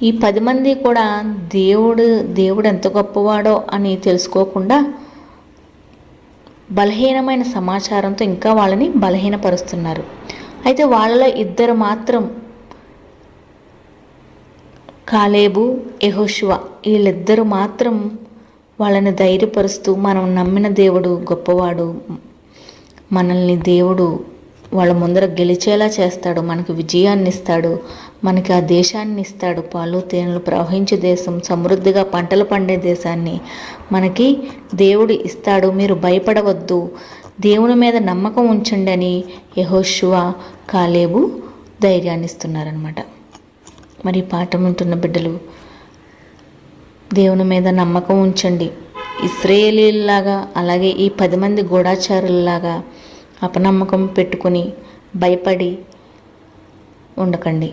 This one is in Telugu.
ఈ పది మంది కూడా దేవుడు దేవుడు ఎంత గొప్పవాడో అని తెలుసుకోకుండా బలహీనమైన సమాచారంతో ఇంకా వాళ్ళని బలహీనపరుస్తున్నారు. అయితే వాళ్ళలో ఇద్దరు మాత్రం కాలేబు యహోశివ వీళ్ళిద్దరూ మాత్రం వాళ్ళని ధైర్యపరుస్తూ మనం నమ్మిన దేవుడు గొప్పవాడు మనల్ని దేవుడు వాళ్ళ ముందర గెలిచేలా చేస్తాడు మనకు విజయాన్ని ఇస్తాడు మనకి ఆ దేశాన్ని ఇస్తాడు పాలు తేనెలు ప్రవహించే దేశం సమృద్ధిగా పంటలు పండే దేశాన్ని మనకి దేవుడు ఇస్తాడు. మీరు భయపడవద్దు. దేవుని మీద నమ్మకం ఉంచండి అని యహోశువ కాలేబు ధైర్యాన్ని ఇస్తున్నారనమాట మరి పాఠం ఉంటున్న బిడ్డలు దేవుని మీద నమ్మకం ఉంచండి. ఇస్రాయేలీలాగా అలాగే ఈ పది మంది గూఢాచారులలాగా అపనమ్మకం పెట్టుకొని భయపడి ఉండకండి.